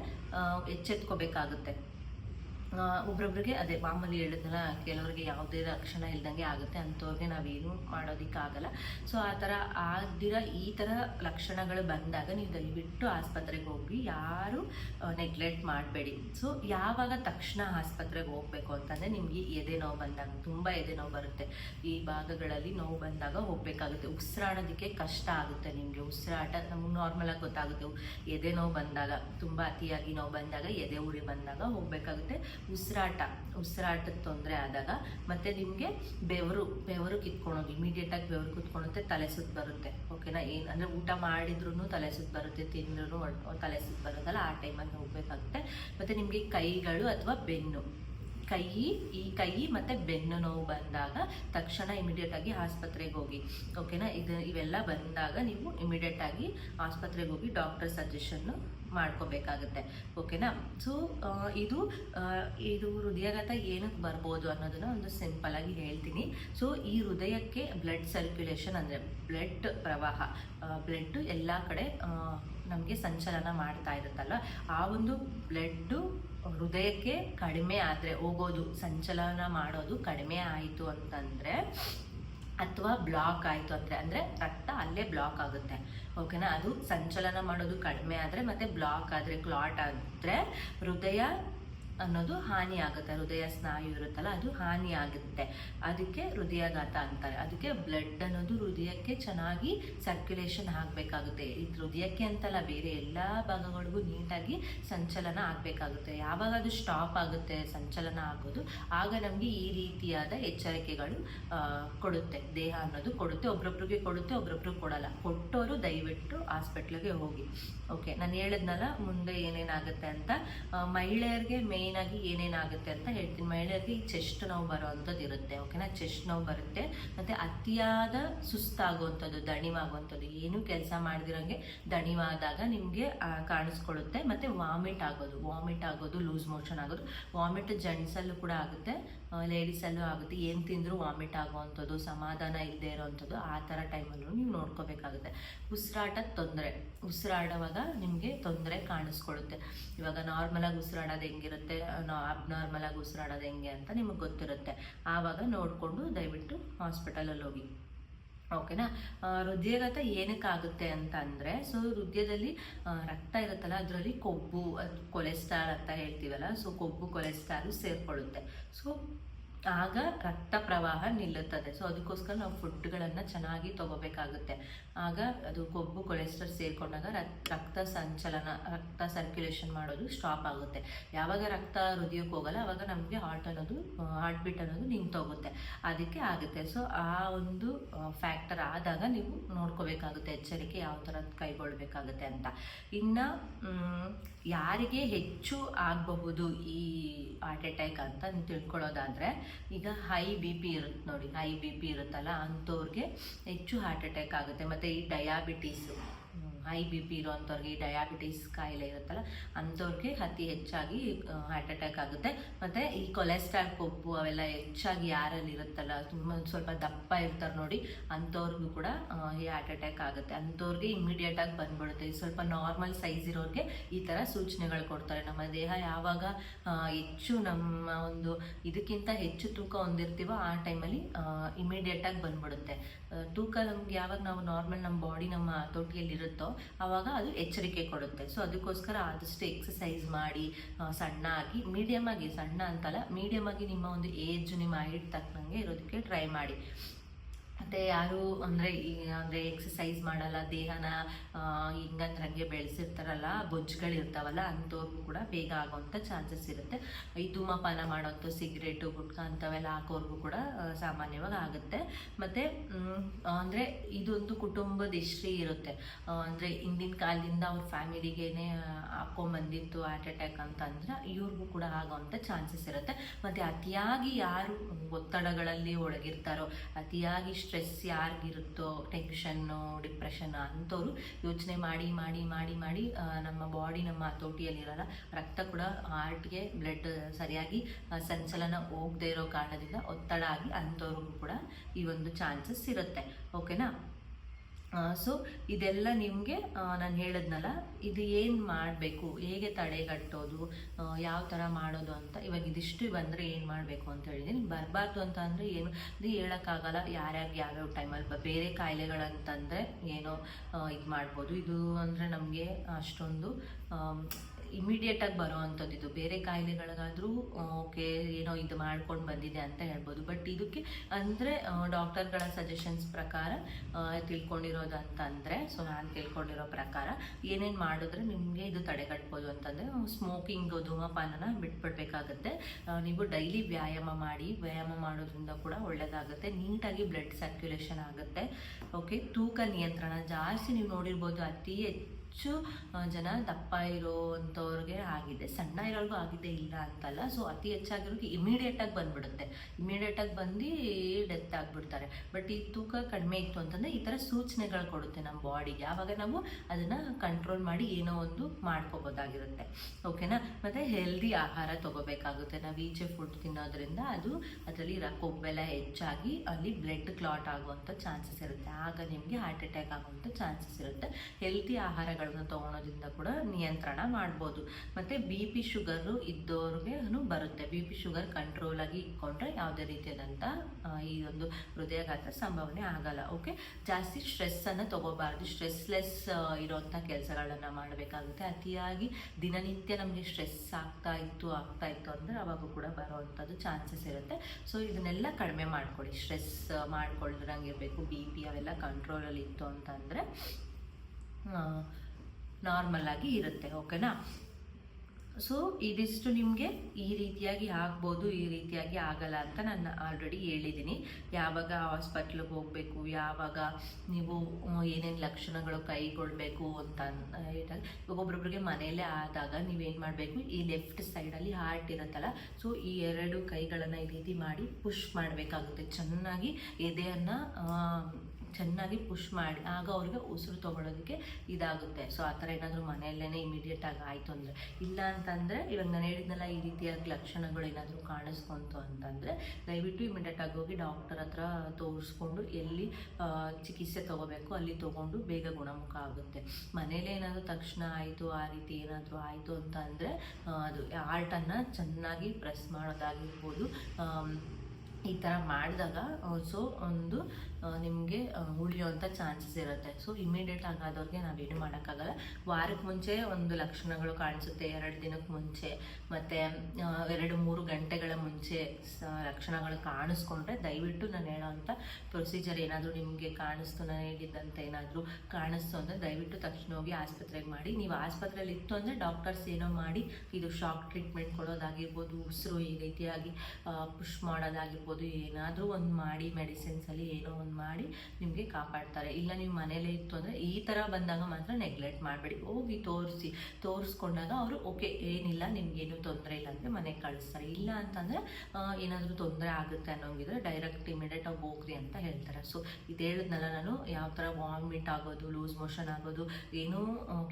S1: ಎಚ್ಚೆತ್ಕೋಬೇಕಾಗುತ್ತೆ. ಒಬ್ರೊಬ್ರಿಗೆ ಅದೇ ಮಾಮೂಲಿ ಹೇಳಿದ್ನಲ್ಲ, ಕೆಲವರಿಗೆ ಯಾವುದೇ ಲಕ್ಷಣ ಇಲ್ದಂಗೆ ಆಗುತ್ತೆ ಅಂಥವ್ರಿಗೆ ನಾವೇನು ಮಾಡೋದಕ್ಕಾಗಲ್ಲ. ಸೊ ಆ ಥರ ಆಗದಿರ ಈ ಥರ ಲಕ್ಷಣಗಳು ಬಂದಾಗ ನೀವು ದಯವಿಟ್ಟು ಆಸ್ಪತ್ರೆಗೆ ಹೋಗಿ ಯಾರು ನೆಗ್ಲೆಕ್ಟ್ ಮಾಡಬೇಡಿ. ಸೊ ಯಾವಾಗ ತಕ್ಷಣ ಆಸ್ಪತ್ರೆಗೆ ಹೋಗಬೇಕು ಅಂತಂದರೆ ನಿಮಗೆ ಎದೆ ನೋವು ಬಂದಾಗ, ತುಂಬ ಎದೆ ನೋವು ಬರುತ್ತೆ. ಈ ಭಾಗಗಳಲ್ಲಿ ನೋವು ಬಂದಾಗ ಹೋಗಬೇಕಾಗುತ್ತೆ. ಉಸಿರಾಡೋದಕ್ಕೆ ಕಷ್ಟ ಆಗುತ್ತೆ ನಿಮಗೆ. ಉಸಿರಾಟ ನಮಗೆ ನಾರ್ಮಲಾಗಿ ಗೊತ್ತಾಗುತ್ತೆ. ಎದೆ ನೋವು ಬಂದಾಗ, ತುಂಬ ಅತಿಯಾಗಿ ನೋವು ಬಂದಾಗ, ಎದೆ ಉರಿ ಬಂದಾಗ ಹೋಗಬೇಕಾಗುತ್ತೆ. ಉಸಿರಾಟ, ಉಸಿರಾಟದ ತೊಂದರೆ ಆದಾಗ ಮತ್ತು ನಿಮಗೆ ಬೆವರು ಬೆವರು ಕಿತ್ಕೊಳೋದು ಇಮಿಡಿಯೇಟಾಗಿ ಬೆವರು ಕಿತ್ಕೊಳುತ್ತೆ ತಲೆ ಸುತ್ತ ಬರುತ್ತೆ. ಓಕೆನಾ ಏನು, ಅಂದರೆ ಊಟ ಮಾಡಿದ್ರೂ ತಲೆ ಸುತ್ತ ಬರುತ್ತೆ ತಿಂದ್ರೂ ತಲೆ ಸುತ್ತ ಬರೋದಲ್ಲ, ಆ ಟೈಮಲ್ಲಿ ಹೋಗಬೇಕಾಗುತ್ತೆ. ಮತ್ತು ನಿಮಗೆ ಕೈಗಳು ಅಥವಾ ಬೆನ್ನು, ಕೈ, ಈ ಕೈ ಮತ್ತು ಬೆನ್ನು ನೋವು ಬಂದಾಗ ತಕ್ಷಣ ಇಮಿಡಿಯೇಟಾಗಿ ಆಸ್ಪತ್ರೆಗೆ ಹೋಗಿ. ಓಕೆನಾ ಇದು, ಇವೆಲ್ಲ ಬಂದಾಗ ನೀವು ಇಮಿಡಿಯೇಟಾಗಿ ಆಸ್ಪತ್ರೆಗೆ ಹೋಗಿ ಡಾಕ್ಟರ್ ಸಜೆಷನ್ನು ಮಾಡ್ಕೋಬೇಕಾಗುತ್ತೆ. ಓಕೆನಾ ಸೊ ಇದು ಇದು ಹೃದಯಾಘಾತ ಏನಕ್ಕೆ ಬರ್ಬೋದು ಅನ್ನೋದನ್ನ ಒಂದು ಸಿಂಪಲ್ ಆಗಿ ಹೇಳ್ತೀನಿ. ಸೊ ಈ ಹೃದಯಕ್ಕೆ ಬ್ಲಡ್ ಸರ್ಕ್ಯುಲೇಷನ್ ಅಂದರೆ ಬ್ಲಡ್ ಪ್ರವಾಹ ಬ್ಲಡ್ ಎಲ್ಲ ಕಡೆ ನಮಗೆ ಸಂಚಲನ ಮಾಡ್ತಾ ಇರುತ್ತಲ್ಲ ಆ ಒಂದು ಬ್ಲಡ್ಡು ಹೃದಯಕ್ಕೆ ಕಡಿಮೆ ಆದರೆ, ಹೋಗೋದು, ಸಂಚಲನ ಮಾಡೋದು ಕಡಿಮೆ ಆಯಿತು ಅಂತಂದರೆ ಅಥವಾ ಬ್ಲಾಕ್ ಆಯಿತು ಅಂದರೆ ಅಂದರೆ ರಕ್ತ ಅಲ್ಲೇ ಬ್ಲಾಕ್ ಆಗುತ್ತೆ. ಓಕೆನಾ ಅದು ಸಂಚಲನ ಮಾಡೋದು ಕಡಿಮೆ ಆದರೆ ಮತ್ತು ಬ್ಲಾಕ್ ಆದರೆ ಕ್ಲಾಟ್ ಆದರೆ ಹೃದಯ ಅನ್ನೋದು ಹಾನಿ ಆಗುತ್ತೆ ಹೃದಯ ಸ್ನಾಯು ಇರುತ್ತಲ್ಲ, ಅದು ಹಾನಿ ಆಗುತ್ತೆ ಅದಕ್ಕೆ ಹೃದಯಾಘಾತ ಅಂತಾರೆ. ಅದಕ್ಕೆ ಬ್ಲಡ್ ಅನ್ನೋದು ಹೃದಯಕ್ಕೆ ಚೆನ್ನಾಗಿ ಸರ್ಕ್ಯುಲೇಷನ್ ಆಗಬೇಕಾಗುತ್ತೆ. ಇದು ಹೃದಯಕ್ಕೆ ಅಂತಲ್ಲ, ಬೇರೆ ಎಲ್ಲ ಭಾಗಗಳಿಗೂ ನೀಟಾಗಿ ಸಂಚಲನ ಆಗಬೇಕಾಗುತ್ತೆ. ಯಾವಾಗ ಅದು ಸ್ಟಾಪ್ ಆಗುತ್ತೆ, ಸಂಚಲನ ಆಗೋದು, ಆಗ ನಮಗೆ ಈ ರೀತಿಯಾದ ಎಚ್ಚರಿಕೆಗಳು ಕೊಡುತ್ತೆ. ದೇಹ ಅನ್ನೋದು ಕೊಡುತ್ತೆ. ಒಬ್ರೊಬ್ರಿಗೆ ಕೊಡುತ್ತೆ ಒಬ್ರೊಬ್ರಿಗೆ ಕೊಡಲ್ಲ. ಕೊಟ್ಟವರು ದಯವಿಟ್ಟು ಹಾಸ್ಪಿಟ್ಲಿಗೆ ಹೋಗಿ. ಓಕೆ ನಾನು ಹೇಳಿದ್ನಲ್ಲ, ಮುಂದೆ ಏನೇನಾಗುತ್ತೆ ಅಂತ ಮಹಿಳೆಯರಿಗೆ ಮೇಯ್ನ್ ಆಗಿ ಏನೇನಾಗುತ್ತೆ ಅಂತ ಹೇಳ್ತೀನಿ. ಮಹಿಳೆಯರಿಗೆ ಚೆಸ್ಟ್ ನೋವು ಬರೋ ಅಂಥದ್ದು ಇರುತ್ತೆ ಓಕೆನಾ ಚೆಸ್ಟ್ ನೋವು ಬರುತ್ತೆ, ಮತ್ತು ಅತಿಯಾದ ಸುಸ್ತಾಗುವಂಥದ್ದು, ದಣಿವಾಗುವಂಥದ್ದು, ಏನು ಕೆಲಸ ಮಾಡಿದಿರೋಂಗೆ ದಣಿವಾದಾಗ ನಿಮಗೆ ಕಾಣಿಸ್ಕೊಳ್ಳುತ್ತೆ, ಮತ್ತು ವಾಮಿಟ್ ಆಗೋದು. ವಾಮಿಟ್ ಆಗೋದು ಲೂಸ್ ಮೋಷನ್ ಆಗೋದು. ವಾಮಿಟ್ ಜೆಂಟ್ಸಲ್ಲೂ ಕೂಡ ಆಗುತ್ತೆ. ಲೇಡೀಸಲ್ಲೂ ಆಗುತ್ತೆ. ಏನು ತಿಂದರೂ ವಾಮಿಟ್ ಆಗುವಂಥದ್ದು, ಸಮಾಧಾನ ಇಲ್ಲದೆ ಇರೋವಂಥದ್ದು, ಆ ಥರ ಟೈಮಲ್ಲೂ ನೀವು ನೋಡ್ಕೋಬೇಕಾಗುತ್ತೆ. ಉಸಿರಾಟದ ತೊಂದರೆ. ಉಸಿರಾಡುವಾಗ ನಿಮಗೆ ತೊಂದರೆ ಕಾಣಿಸ್ಕೊಳುತ್ತೆ. ಇವಾಗ ನಾರ್ಮಲಾಗಿ ಉಸಿರಾಡೋದು ಹೆಂಗಿರುತ್ತೆ? ಅಬ್ನಾರ್ಮಲಾಗಿ ಉಸಿರಾಡೋದು ಹೆಂಗೆ ಅಂತ ನಿಮಗೆ ಗೊತ್ತಿರುತ್ತೆ. ಆವಾಗ ನೋಡಿಕೊಂಡು ದಯವಿಟ್ಟು ಹಾಸ್ಪಿಟಲಲ್ಲಿ ಹೋಗಿ ಓಕೆನಾ? ಹೃದಯಘಾತ ಏನಕ್ಕಾಗುತ್ತೆ ಅಂತ ಅಂದರೆ ಸೊ ಹೃದಯದಲ್ಲಿ ರಕ್ತ ಇರುತ್ತಲ್ಲ, ಅದರಲ್ಲಿ ಕೊಬ್ಬು ಕೊಲೆಸ್ಟ್ರಾಲ್ ಅಂತ ಹೇಳ್ತೀವಲ್ಲ ಸೊ ಕೊಬ್ಬು, ಕೊಲೆಸ್ಟ್ರಾಲು ಸೇರ್ಕೊಳ್ಳುತ್ತೆ. ಸೊ ಆಗ ರಕ್ತ ಪ್ರವಾಹ ನಿಲ್ಲುತ್ತದೆ. ಸೊ ಅದಕ್ಕೋಸ್ಕರ ನಾವು ಫುಡ್ಗಳನ್ನು ಚೆನ್ನಾಗಿ ತಗೋಬೇಕಾಗುತ್ತೆ. ಆಗ ಅದು ಕೊಬ್ಬು, ಕೊಲೆಸ್ಟ್ರಾಲ್ ಸೇರಿಕೊಂಡಾಗ ರಕ್ತ ಸಂಚಲನ, ರಕ್ತ ಸರ್ಕ್ಯುಲೇಷನ್ ಮಾಡೋದು ಸ್ಟಾಪ್ ಆಗುತ್ತೆ. ಯಾವಾಗ ರಕ್ತ ಹೃದಯಕ್ಕೆ ಹೋಗಲ್ಲ ಆವಾಗ ನಮಗೆ ಹಾರ್ಟ್ ಅನ್ನೋದು ಹಾರ್ಟ್ ಬೀಟ್ ಅನ್ನೋದು ನಿಂತೋಗುತ್ತೆ ಅದಕ್ಕೆ ಆಗುತ್ತೆ. ಸೊ ಆ ಒಂದು ಫ್ಯಾಕ್ಟರ್ ಆದಾಗ ನೀವು ನೋಡ್ಕೋಬೇಕಾಗುತ್ತೆ ಎಚ್ಚರಿಕೆ ಯಾವ ಥರ ಕೈಗೊಳ್ಬೇಕಾಗುತ್ತೆ ಅಂತ. ಇನ್ನು ಯಾರಿಗೆ ಹೆಚ್ಚು ಆಗಬಹುದು ಈ ಹಾರ್ಟ್ ಅಟ್ಯಾಕ್ ಅಂತ ತಿಳ್ಕೊಳ್ಳೋದಾದರೆ ಈಗ ಹೈ ಬಿ ಪಿ ಇರುತ್ತೆ ನೋಡಿ. ಹೈ ಬಿ ಪಿ ಇರುತ್ತಲ್ಲ ಅಂಥವ್ರಿಗೆ ಹೆಚ್ಚು ಹಾರ್ಟ್ ಅಟ್ಯಾಕ್ ಆಗುತ್ತೆ. ಮತ್ತು ಈ ಡಯಾಬಿಟೀಸು ಹೈ ಬಿ ಪಿ ಇರೋವಂಥವ್ರಿಗೆ ಈ ಡಯಾಬಿಟೀಸ್ ಕಾಯಿಲೆ ಇರುತ್ತಲ್ಲ, ಅಂಥವ್ರಿಗೆ ಅತಿ ಹೆಚ್ಚಾಗಿ ಹಾರ್ಟ್ ಅಟ್ಯಾಕ್ ಆಗುತ್ತೆ. ಮತ್ತು ಈ ಕೊಲೆಸ್ಟ್ರಾಲ್ ಕೊಬ್ಬು ಅವೆಲ್ಲ ಹೆಚ್ಚಾಗಿ ಯಾರಲ್ಲಿ ಇರುತ್ತಲ್ಲ, ತುಂಬ ಸ್ವಲ್ಪ ದಪ್ಪ ಇರ್ತಾರೆ ನೋಡಿ, ಅಂಥವ್ರಿಗೂ ಕೂಡ ಈ ಹಾರ್ಟ್ ಅಟ್ಯಾಕ್ ಆಗುತ್ತೆ. ಅಂಥವ್ರಿಗೆ ಇಮಿಡಿಯೇಟಾಗಿ ಬಂದ್ಬಿಡುತ್ತೆ. ಸ್ವಲ್ಪ ನಾರ್ಮಲ್ ಸೈಜ್ ಇರೋರಿಗೆ ಈ ಥರ ಸೂಚನೆಗಳು ಕೊಡ್ತಾರೆ. ನಮ್ಮ ದೇಹ ಯಾವಾಗ ಹೆಚ್ಚು ನಮ್ಮ ಒಂದು ಇದಕ್ಕಿಂತ ಹೆಚ್ಚು ತೂಕ ಹೊಂದಿರ್ತೀವೋ ಆ ಟೈಮಲ್ಲಿ ಇಮಿಡಿಯೇಟಾಗಿ ಬಂದ್ಬಿಡುತ್ತೆ. ತೂಕ ನಮ್ಗೆ ಯಾವಾಗ ನಾವು ನಾರ್ಮಲ್ ನಮ್ಮ ಬಾಡಿ ನಮ್ಮ ತೊಟ್ಟಿಯಲ್ಲಿ ಇರುತ್ತೋ ಆವಾಗ ಅದು ಎಚ್ಚರಿಕೆ ಕೊಡುತ್ತೆ. ಸೊ ಅದಕ್ಕೋಸ್ಕರ ಆದಷ್ಟು ಎಕ್ಸಸೈಸ್ ಮಾಡಿ ಸಣ್ಣ ಆಗಿ ಮೀಡಿಯಮ್ ಆಗಿ, ಸಣ್ಣ ಅಂತಲ್ಲ ಮೀಡಿಯಮ್ ಆಗಿ ನಿಮ್ಮ ಒಂದು ಏಜ್ ನಿಮ್ಮ ಹೈಟ್ ತಕ್ಕಂಗೆ ಇರೋದಕ್ಕೆ ಟ್ರೈ ಮಾಡಿ. ಮತ್ತು ಯಾರು ಅಂದರೆ ಅಂದ್ರೆ ಎಕ್ಸಸೈಸ್ ಮಾಡಲ್ಲ, ದೇಹನ ಹಿಂಗಂದ್ರಂಗೆ ಹಿಂಗಂದ್ರೆ ಹಂಗೆ ಬೆಳೆಸಿರ್ತಾರಲ್ಲ, ಬೊಜ್ಜುಗಳಿರ್ತಾವಲ್ಲ ಅಂಥವ್ರಿಗೂ ಕೂಡ ಬೇಗ ಆಗೋವಂಥ ಚಾನ್ಸಸ್ ಇರುತ್ತೆ. ಈ ಧೂಮಪಾನ ಮಾಡೋಂಥ ಸಿಗರೇಟು, ಗುಟ್ಕಾ ಅಂಥವೆಲ್ಲ ಹಾಕೋರ್ಗೂ ಕೂಡ ಸಾಮಾನ್ಯವಾಗಿ ಆಗುತ್ತೆ. ಮತ್ತು ಅಂದರೆ ಇದೊಂದು ಕುಟುಂಬದ ಹಿಸ್ಟ್ರಿ ಇರುತ್ತೆ. ಅಂದರೆ ಹಿಂದಿನ ಕಾಲದಿಂದ ಅವ್ರ ಫ್ಯಾಮಿಲಿಗೇನೆ ಹಾಕೊಂಬಂದಿತ್ತು ಹಾರ್ಟ್ ಅಟ್ಯಾಕ್ ಅಂತಂದ್ರೆ ಇವ್ರಿಗೂ ಕೂಡ ಆಗೋವಂಥ ಚಾನ್ಸಸ್ ಇರುತ್ತೆ. ಮತ್ತು ಅತಿಯಾಗಿ ಯಾರು ಒತ್ತಡಗಳಲ್ಲಿ ಒಳಗಿರ್ತಾರೋ, ಅತಿಯಾಗಿ ಸ್ಟ್ರೆಸ್ ಯಾರಿಗಿರುತ್ತೋ ಟೆನ್ಷನ್ನು ಡಿಪ್ರೆಷನ್ ಅಂಥವ್ರು ಯೋಚನೆ ಮಾಡಿ ಮಾಡಿ ಮಾಡಿ ಮಾಡಿ ನಮ್ಮ ಬಾಡಿ ನಮ್ಮ ಹತೋಟಿಯಲ್ಲಿರಲ್ಲ ರಕ್ತ ಕೂಡ ಹಾರ್ಟ್ಗೆ ಬ್ಲಡ್ ಸರಿಯಾಗಿ ಸಂಚಲನ ಹೋಗದೇ ಇರೋ ಕಾರಣದಿಂದ ಒತ್ತಡ ಆಗಿ ಅಂಥವ್ರಿಗೂ ಕೂಡ ಈ ಒಂದು ಚಾನ್ಸಸ್ ಇರುತ್ತೆ. ಓಕೆನಾ ಸೊ ಇದೆಲ್ಲ ನಿಮಗೆ ನಾನು ಹೇಳಿದ್ನಲ್ಲ, ಇದು ಏನು ಮಾಡಬೇಕು? ಹೇಗೆ ತಡೆಗಟ್ಟೋದು ಯಾವ ಥರ ಮಾಡೋದು ಅಂತ. ಇವಾಗ ಇದಿಷ್ಟು ಬಂದರೆ ಏನು ಮಾಡಬೇಕು ಅಂತ ಹೇಳಿದ್ದೀನಿ ಬರಬಾರ್ದು ಅಂತ ಅಂದರೆ ಏನು? ಇದು ಹೇಳೋಕ್ಕಾಗಲ್ಲ. ಯಾರ್ಯಾರು ಯಾವ್ಯಾವ ಟೈಮಲ್ಲಿ ಬೇರೆ ಕಾಯಿಲೆಗಳಂತಂದರೆ ಏನೋ ಇದು ಮಾಡ್ಬೋದು. ಇದು ಅಂದರೆ ನಮಗೆ ಅಷ್ಟೊಂದು ಇಮಿಡಿಯೇಟಾಗಿ ಬರೋ ಅಂಥದ್ದು. ಇದು ಬೇರೆ ಕಾಯಿಲೆಗಳಿಗಾದ್ರೂ ಓಕೆ ಏನೋ ಇದು ಮಾಡ್ಕೊಂಡು ಬಂದಿದೆ ಅಂತ ಹೇಳ್ಬೋದು. ಬಟ್ ಇದಕ್ಕೆ ಅಂದರೆ ಡಾಕ್ಟರ್ಗಳ ಸಜೆಷನ್ಸ್ ಪ್ರಕಾರ ತಿಳ್ಕೊಂಡಿರೋದು ಅಂತಂದರೆ ಸೊ ನಾನು ತಿಳ್ಕೊಂಡಿರೋ ಪ್ರಕಾರ ಏನೇನು ಮಾಡಿದ್ರೆ ನಿಮಗೆ ಇದು ತಡೆಗಟ್ಬೋದು ಅಂತಂದರೆ ಸ್ಮೋಕಿಂಗ್ ಧೂಮಪಾನನ ಬಿಟ್ಬಿಡ್ಬೇಕಾಗತ್ತೆ. ನೀವು ಡೈಲಿ ವ್ಯಾಯಾಮ ಮಾಡಿ, ವ್ಯಾಯಾಮ ಮಾಡೋದ್ರಿಂದ ಕೂಡ ಒಳ್ಳೆಯದಾಗುತ್ತೆ ನೀಟಾಗಿ ಬ್ಲಡ್ ಸರ್ಕ್ಯುಲೇಷನ್ ಆಗುತ್ತೆ. ಓಕೆ ತೂಕ ನಿಯಂತ್ರಣ ಜಾಸ್ತಿ ನೀವು ನೋಡಿರ್ಬೋದು, ಅತಿ ಹೆಚ್ಚು ಜನ ದಪ್ಪ ಇರೋವಂಥವ್ರಿಗೆ ಆಗಿದೆ. ಸಣ್ಣ ಇರೋರ್ಗೂ ಆಗಿದೆ, ಇಲ್ಲ ಅಂತಲ್ಲ. ಸೊ ಅತಿ ಹೆಚ್ಚಾಗಿರೋರಿಗೆ ಇಮಿಡಿಯೇಟಾಗಿ ಬಂದ್ಬಿಡುತ್ತೆ. ಇಮಿಡಿಯೇಟಾಗಿ ಬಂದು ಡೆತ್ ಆಗಿಬಿಡ್ತಾರೆ. ಬಟ್ ಈ ತೂಕ ಕಡಿಮೆ ಇತ್ತು ಅಂತಂದರೆ ಈ ಥರ ಸೂಚನೆಗಳು ಕೊಡುತ್ತೆ ನಮ್ಮ ಬಾಡಿಗೆ ಆವಾಗ ನಾವು ಅದನ್ನು ಕಂಟ್ರೋಲ್ ಮಾಡಿ ಏನೋ ಒಂದು ಮಾಡ್ಕೋಬೋದಾಗಿರುತ್ತೆ. ಓಕೆನಾ ಮತ್ತು ಹೆಲ್ದಿ ಆಹಾರ ತಗೋಬೇಕಾಗುತ್ತೆ. ನಾವು ಈಚೆ ಫುಡ್ ತಿನ್ನೋದ್ರಿಂದ ಅದು ಅದರಲ್ಲಿ ಇರೋ ಕೊಬ್ಬೆಲ್ಲ ಹೆಚ್ಚಾಗಿ ಅಲ್ಲಿ ಬ್ಲಡ್ ಕ್ಲಾಟ್ ಆಗುವಂಥ ಚಾನ್ಸಸ್ ಇರುತ್ತೆ. ಆಗ ನಿಮಗೆ ಹಾರ್ಟ್ ಅಟ್ಯಾಕ್ ಆಗುವಂಥ ಚಾನ್ಸಸ್ ಇರುತ್ತೆ. ಹೆಲ್ತಿ ಆಹಾರಗಳನ್ನ ತೊಗೊಳೋದ್ರಿಂದ ಕೂಡ ನಿಯಂತ್ರಣ ಮಾಡ್ಬೋದು. ಮತ್ತು ಬಿ ಪಿ ಶುಗರು ಇದ್ದವ್ರಿಗೆ ಬರುತ್ತೆ. ಬಿ ಪಿ ಶುಗರ್ ಕಂಟ್ರೋಲ್ ಆಗಿ ಇಟ್ಕೊಂಡ್ರೆ ಯಾವುದೇ ರೀತಿಯಾದಂಥ ಈ ಒಂದು ಹೃದಯಾಘಾತ ಸಂಭವನೆ ಆಗಲ್ಲ ಓಕೆ ಜಾಸ್ತಿ ಸ್ಟ್ರೆಸ್ಸನ್ನು ತಗೋಬಾರ್ದು. ಸ್ಟ್ರೆಸ್ಲೆಸ್ ಇರೋವಂಥ ಕೆಲಸಗಳನ್ನು ಮಾಡಬೇಕಾಗುತ್ತೆ. ಅತಿಯಾಗಿ ದಿನನಿತ್ಯ ನಮಗೆ ಸ್ಟ್ರೆಸ್ ಆಗ್ತಾ ಇತ್ತು ಆಗ್ತಾ ಇತ್ತು ಅಂದರೆ ಅವಾಗ ಕೂಡ ಬರೋವಂಥದ್ದು ಚಾನ್ಸಸ್ ಇರುತ್ತೆ. ಸೊ ಇದನ್ನೆಲ್ಲ ಕಡಿಮೆ ಮಾಡ್ಕೊಳ್ಳಿ ಸ್ಟ್ರೆಸ್ ಮಾಡ್ಕೊಳ್ದಂಗೆ ಇರಬೇಕು ಬಿ ಪಿ ಅವೆಲ್ಲ ಕಂಟ್ರೋಲಲ್ಲಿ ಇತ್ತು ಅಂತಂದರೆ ನಾರ್ಮಲ್ ಆಗಿ ಇರುತ್ತೆ ಓಕೆನಾ ಸೊ ಇದಿಷ್ಟು ನಿಮಗೆ ಈ ರೀತಿಯಾಗಿ ಆಗ್ಬೋದು, ಈ ರೀತಿಯಾಗಿ ಆಗಲ್ಲ ಅಂತ ನಾನು ಆಲ್ರೆಡಿ ಹೇಳಿದ್ದೀನಿ ಯಾವಾಗ ಹಾಸ್ಪಿಟ್ಲಿಗೆ ಹೋಗಬೇಕು, ಯಾವಾಗ ನೀವು ಏನೇನು ಲಕ್ಷಣಗಳು ಕೈಗೊಳ್ಬೇಕು ಅಂತ ಹೇಳಿದಾಗ ಇವಾಗ ಒಬ್ರೊಬ್ರಿಗೆ ಮನೆಯಲ್ಲೇ ಆದಾಗ ನೀವೇನು ಮಾಡಬೇಕು? ಈ ಲೆಫ್ಟ್ ಸೈಡಲ್ಲಿ ಹಾರ್ಟ್ ಇರುತ್ತಲ್ಲ ಸೊ ಈ ಎರಡು ಕೈಗಳನ್ನು ಈ ರೀತಿ ಮಾಡಿ ಪುಷ್ ಮಾಡಬೇಕಾಗುತ್ತೆ. ಚೆನ್ನಾಗಿ ಎದೆಯನ್ನು ಚೆನ್ನಾಗಿ ಪುಷ್ ಮಾಡಿ, ಆಗ ಅವ್ರಿಗೆ ಉಸಿರು ತೊಗೊಳೋದಕ್ಕೆ ಇದಾಗುತ್ತೆ. ಸೊ ಆ ಥರ ಏನಾದರೂ ಮನೆಯಲ್ಲೇ ಇಮಿಡಿಯೇಟ್ ಆಗಿ ಆಯಿತು ಅಂದರೆ, ಇಲ್ಲ ಅಂತಂದರೆ, ಇವಾಗ ನಾನು ಹೇಳಿದ್ನಲ್ಲ ಈ ರೀತಿಯಾಗಿ ಲಕ್ಷಣಗಳು ಏನಾದರೂ ಕಾಣಿಸ್ಕೊಂತು ಅಂತಂದರೆ, ದಯವಿಟ್ಟು ಇಮಿಡಿಯೇಟ್ ಆಗಿ ಹೋಗಿ ಡಾಕ್ಟರ್ ಹತ್ರ ತೋರಿಸ್ಕೊಂಡು ಎಲ್ಲಿ ಚಿಕಿತ್ಸೆ ತೊಗೋಬೇಕು, ಅಲ್ಲಿ ತೊಗೊಂಡು ಬೇಗ ಗುಣಮುಖ ಆಗುತ್ತೆ. ಮನೇಲೆ ಏನಾದರೂ ತಕ್ಷಣ ಆಯಿತು, ಆ ರೀತಿ ಏನಾದರೂ ಆಯಿತು ಅಂತ ಅಂದರೆ ಅದು ಆರ್ಟನ್ನು ಚೆನ್ನಾಗಿ ಪ್ರೆಸ್ ಮಾಡೋದಾಗಿರ್ಬೋದು. ಈ ಥರ ಮಾಡಿದಾಗ ಸೊ ಒಂದು ನಿಮಗೆ ಉಳಿಯುವಂಥ ಚಾನ್ಸಸ್ ಇರುತ್ತೆ. ಸೊ ಇಮಿಡಿಯೇಟ್ ಆಗಾದವ್ರಿಗೆ ನಾವೇನು ಮಾಡೋಕ್ಕಾಗಲ್ಲ. ವಾರಕ್ಕೆ ಮುಂಚೆ ಒಂದು ಲಕ್ಷಣಗಳು ಕಾಣಿಸುತ್ತೆ, ಎರಡು ದಿನಕ್ಕೆ ಮುಂಚೆ, ಮತ್ತು ಎರಡು, ಮೂರು ಗಂಟೆಗಳ ಮುಂಚೆ ಲಕ್ಷಣಗಳು ಕಾಣಿಸ್ಕೊಂಡ್ರೆ ದಯವಿಟ್ಟು ನಾನು ಹೇಳೋವಂಥ ಪ್ರೊಸೀಜರ್ ಏನಾದರೂ ನಿಮಗೆ ಕಾಣಿಸ್ತು, ನಾನು ಏನಾದರೂ ಕಾಣಿಸ್ತು ಅಂದರೆ ದಯವಿಟ್ಟು ತಕ್ಷಣ ಹೋಗಿ ಆಸ್ಪತ್ರೆಗೆ ಮಾಡಿ. ನೀವು ಆಸ್ಪತ್ರೆಯಲ್ಲಿ ಇತ್ತು ಅಂದರೆ ಡಾಕ್ಟರ್ಸ್ ಏನೋ ಮಾಡಿ, ಇದು ಶಾಕ್ ಟ್ರೀಟ್ಮೆಂಟ್ ಕೊಡೋದಾಗಿರ್ಬೋದು, ಉಸಿರು ಈ ರೀತಿಯಾಗಿ ಪುಷ್ ಮಾಡೋದಾಗಿರ್ಬೋದು, ಏನಾದರೂ ಒಂದು ಮಾಡಿ ಮೆಡಿಸಿನ್ಸಲ್ಲಿ ಏನೋ ಒಂದು ಮಾಡಿ ನಿಮಗೆ ಕಾಪಾಡ್ತಾರೆ. ಇಲ್ಲ ನೀವು ಮನೇಲೇ ಇತ್ತು ಅಂದರೆ ಈ ಥರ ಬಂದಾಗ ಮಾತ್ರ ನೆಗ್ಲೆಕ್ಟ್ ಮಾಡಬೇಡಿ. ಹೋಗಿ ತೋರಿಸಿ. ತೋರಿಸ್ಕೊಂಡಾಗ ಅವರು, ಓಕೆ, ಏನಿಲ್ಲ, ನಿಮಗೇನು ತೊಂದರೆ ಇಲ್ಲ ಅಂದರೆ ಮನೆಗೆ ಕಳಿಸ್ತಾರೆ. ಇಲ್ಲ ಅಂತಂದರೆ ಏನಾದರೂ ತೊಂದರೆ ಆಗುತ್ತೆ ಅನ್ನೋಂಗಿದ್ರೆ ಡೈರೆಕ್ಟ್ ಇಮಿಡಿಯೇಟ್ ಆಗಿ ಹೋಗ್ರಿ ಅಂತ ಹೇಳ್ತಾರೆ. ಸೊ ಇದು ಹೇಳಿದ್ನಲ್ಲ ನಾನು, ಯಾವ ಥರ ವಾಮಿಟ್ ಆಗೋದು ಲೂಸ್ ಮೋಷನ್ ಆಗೋದು, ಏನೂ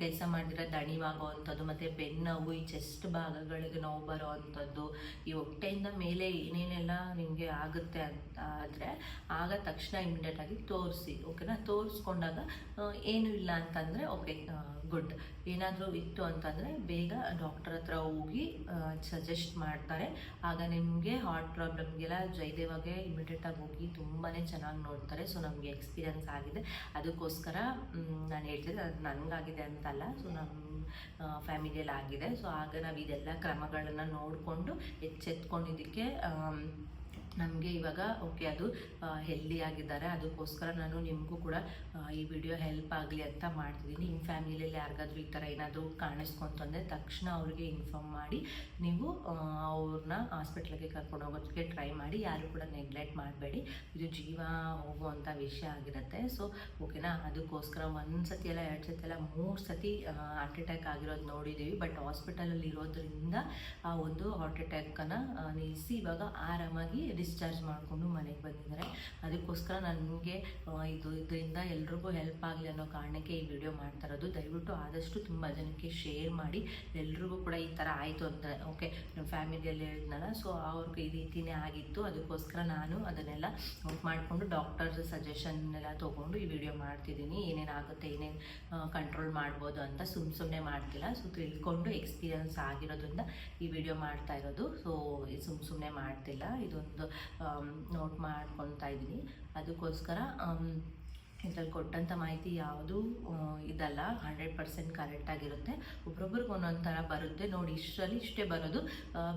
S1: ಕೆಲಸ ಮಾಡಿದ್ರೆ ದಣಿವಾಗೋ ಅಂಥದ್ದು ಮತ್ತು ಬೆನ್ನು ನೋವು, ಈ ಚೆಸ್ಟ್ ಭಾಗಗಳಿಗೆ ನೋವು ಬರೋ ಅಂಥದ್ದು ಈ ಹೊಟ್ಟೆಯಿಂದ ಮೇಲೆ ಏನೇನೆಲ್ಲ ನಿಮಗೆ ಆಗುತ್ತೆ ಅಂತ ಆದರೆ, ಆಗ ತಕ್ಷಣ ಇಮಿಡಿಯೇಟ್ ಆಗಿ ತೋರಿಸಿ ಓಕೆನಾ ತೋರಿಸ್ಕೊಂಡಾಗ ಏನು ಇಲ್ಲ ಅಂತಂದರೆ ಓಕೆ ಗುಡ್ ಏನಾದರೂ ಇತ್ತು ಅಂತಂದರೆ, ಬೇಗ ಡಾಕ್ಟರ್ ಹತ್ರ ಹೋಗಿ ಸಜೆಸ್ಟ್ ಮಾಡ್ತಾರೆ. ಆಗ ನಿಮಗೆ ಹಾರ್ಟ್ ಪ್ರಾಬ್ಲಮ್ಗೆಲ್ಲ ಜಯದೇವಾಗೆ ಇಮಿಡಿಯೇಟಾಗಿ ಹೋಗಿ ತುಂಬಾ ಚೆನ್ನಾಗಿ ನೋಡ್ತಾರೆ. ಸೊ ನಮಗೆ ಎಕ್ಸ್ಪೀರಿಯನ್ಸ್ ಆಗಿದೆ. ಅದಕ್ಕೋಸ್ಕರ ನಾನು ಹೇಳ್ತಿದ್ದೆ ಅದು ನನಗಾಗಿದೆ ಅಂತಲ್ಲ. ಸೊ ನಮ್ಮ ಫ್ಯಾಮಿಲಿಯಲ್ಲಿ ಆಗಿದೆ. ಸೊ ಆಗ ನಾವು ಇದೆಲ್ಲ ಕ್ರಮಗಳನ್ನು ನೋಡಿಕೊಂಡು ಎಚ್ಚೆತ್ಕೊಂಡಿದ್ದಕ್ಕೆ ನಮಗೆ ಇವಾಗ ಓಕೆ ಅದು ಹೆಲ್ದಿ ಆಗಿದ್ದಾರೆ. ಅದಕ್ಕೋಸ್ಕರ ನಾನು ನಿಮಗೂ ಕೂಡ ಈ ವಿಡಿಯೋ ಹೆಲ್ಪ್ ಆಗಲಿ ಅಂತ ಮಾಡ್ತಿದ್ದೀನಿ. ನಿಮ್ಮ ಫ್ಯಾಮಿಲಿಯಲ್ಲಿ ಯಾರಿಗಾದ್ರೂ ಈ ಥರ ಏನಾದರೂ ಕಾಣಿಸ್ಕೊಂತಂದರೆ ತಕ್ಷಣ ಅವ್ರಿಗೆ ಇನ್ಫಾರ್ಮ್ ಮಾಡಿ, ನೀವು ಅವ್ರನ್ನ ಹಾಸ್ಪಿಟ್ಲಿಗೆ ಕರ್ಕೊಂಡು ಹೋಗೋದಕ್ಕೆ ಟ್ರೈ ಮಾಡಿ. ಯಾರು ಕೂಡ ನೆಗ್ಲೆಕ್ಟ್ ಮಾಡಬೇಡಿ. ಇದು ಜೀವ ಹೋಗುವಂಥ ವಿಷಯ ಆಗಿರುತ್ತೆ. ಸೊ ಓಕೆನಾ ಅದಕ್ಕೋಸ್ಕರ ಒಂದು ಸತಿ ಎಲ್ಲ ಎರಡು ಸತಿ ಎಲ್ಲ ಮೂರು ಸತಿ ಹಾರ್ಟ್ ಅಟ್ಯಾಕ್ ಆಗಿರೋದು ನೋಡಿದ್ದೀವಿ ಬಟ್ ಹಾಸ್ಪಿಟಲಲ್ಲಿ ಇರೋದ್ರಿಂದ ಆ ಒಂದು ಹಾರ್ಟ್ ಅಟ್ಯಾಕನ್ನು ನಿಲ್ಲಿಸಿ ಇವಾಗ ಆರಾಮಾಗಿ ಡಿಸ್ಚಾರ್ಜ್ ಮಾಡಿಕೊಂಡು ಮನೆಗೆ ಬಂದಿದ್ದಾರೆ. ಅದಕ್ಕೋಸ್ಕರ ನನಗೆ ಇದು, ಇದರಿಂದ ಎಲ್ರಿಗೂ ಹೆಲ್ಪ್ ಆಗಲಿ ಅನ್ನೋ ಕಾರಣಕ್ಕೆ ಈ ವಿಡಿಯೋ ಮಾಡ್ತಾ ಇರೋದು. ದಯವಿಟ್ಟು ಆದಷ್ಟು ತುಂಬ ಜನಕ್ಕೆ ಶೇರ್ ಮಾಡಿ. ಎಲ್ರಿಗೂ ಕೂಡ ಈ ಥರ ಆಯಿತು ಅಂತ ಓಕೆ ನಮ್ಮ ಫ್ಯಾಮಿಲಿಯಲ್ಲಿ ಹೇಳಿದ್ನಲ್ಲ ಸೊ ಅವ್ರಿಗೆ ಈ ರೀತಿಯೇ ಆಗಿತ್ತು. ಅದಕ್ಕೋಸ್ಕರ ನಾನು ಅದನ್ನೆಲ್ಲ ಮಾಡಿಕೊಂಡು ಡಾಕ್ಟರ್ಸ್ ಸಜೆಷನ್ ಎಲ್ಲ ತೊಗೊಂಡು ಈ ವಿಡಿಯೋ ಮಾಡ್ತಿದ್ದೀನಿ. ಏನೇನಾಗುತ್ತೆ ಏನೇನು ಕಂಟ್ರೋಲ್ ಮಾಡ್ಬೋದು ಅಂತ ಸುಮ್ಮ ಸುಮ್ಮನೆ ಮಾಡ್ತಿಲ್ಲ. ಸೊ ತಿಳ್ಕೊಂಡು ಎಕ್ಸ್ಪೀರಿಯನ್ಸ್ ಆಗಿರೋದ್ರಿಂದ ಈ ವಿಡಿಯೋ ಮಾಡ್ತಾ ಇರೋದು. ಸೊ ಸುಮ್ಮ ಸುಮ್ಮನೆ ಮಾಡ್ತಿಲ್ಲ. ಇದೊಂದು ನೋಟ್ ಮಾಡ್ಕೊತಾ ಇದ್ದೀನಿ. ಅದಕ್ಕೋಸ್ಕರ ಇದ್ರಲ್ಲಿ ಕೊಟ್ಟಂಥ ಮಾಹಿತಿ ಯಾವುದು? ಇದಲ್ಲ. ಹಂಡ್ರೆಡ್ ಪರ್ಸೆಂಟ್ ಕರೆಕ್ಟಾಗಿರುತ್ತೆ ಒಬ್ರೊಬ್ರಿಗೆ ಒಂದೊಂದು ಥರ ಬರುತ್ತೆ. ನೋಡಿ, ಇಷ್ಟರಲ್ಲಿ ಇಷ್ಟೇ ಬರೋದು.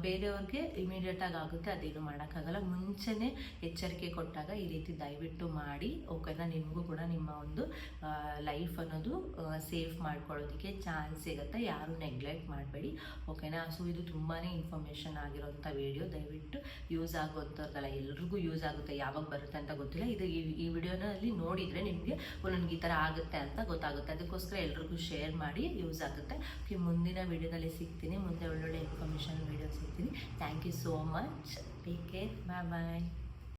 S1: ಬೇರೆಯವ್ರಿಗೆ ಇಮಿಡಿಯೇಟಾಗಿ ಆಗುತ್ತೆ. ಅದೇನು ಮಾಡೋಕ್ಕಾಗಲ್ಲ. ಮುಂಚೆನೇ ಎಚ್ಚರಿಕೆ ಕೊಟ್ಟಾಗ ಈ ರೀತಿ ದಯವಿಟ್ಟು ಮಾಡಿ. ಓಕೆನಾ? ನಿಮಗೂ ಕೂಡ ನಿಮ್ಮ ಒಂದು ಲೈಫ್ ಅನ್ನೋದು ಸೇಫ್ ಮಾಡ್ಕೊಳ್ಳೋದಕ್ಕೆ ಚಾನ್ಸ್ ಸಿಗುತ್ತೆ. ಯಾರು ನೆಗ್ಲೆಕ್ಟ್ ಮಾಡಬೇಡಿ. ಓಕೆನಾ? ಸೊ ಇದು ತುಂಬಾ ಇನ್ಫಾರ್ಮೇಷನ್ ಆಗಿರೋಂಥ ವಿಡಿಯೋ ದಯವಿಟ್ಟು ಯೂಸ್ ಆಗುವಂಥದ್ದಲ್ಲ ಎಲ್ರಿಗೂ ಯೂಸ್ ಆಗುತ್ತೆ. ಯಾವಾಗ ಬರುತ್ತೆ ಅಂತ ಗೊತ್ತಿಲ್ಲ. ಇದು ಈ ವಿಡಿಯೋನಲ್ಲಿ ನೋಡಿದರೆ ನಿಮಗೆ ನನಗೆ ಈ ಥರ ಆಗುತ್ತೆ ಅಂತ ಗೊತ್ತಾಗುತ್ತೆ. ಅದಕ್ಕೋಸ್ಕರ ಎಲ್ರಿಗೂ ಶೇರ್ ಮಾಡಿ ಯೂಸ್ ಆಗುತ್ತೆ. ಓಕೆ ಮುಂದಿನ ವೀಡಿಯೋದಲ್ಲಿ ಸಿಗ್ತೀನಿ. ಮುಂದೆ ಒಳ್ಳೊಳ್ಳೆ ಇನ್ಫಾರ್ಮೇಷನ್ ವಿಡಿಯೋ ಸಿಗ್ತೀನಿ. Thank you so much take care bye bye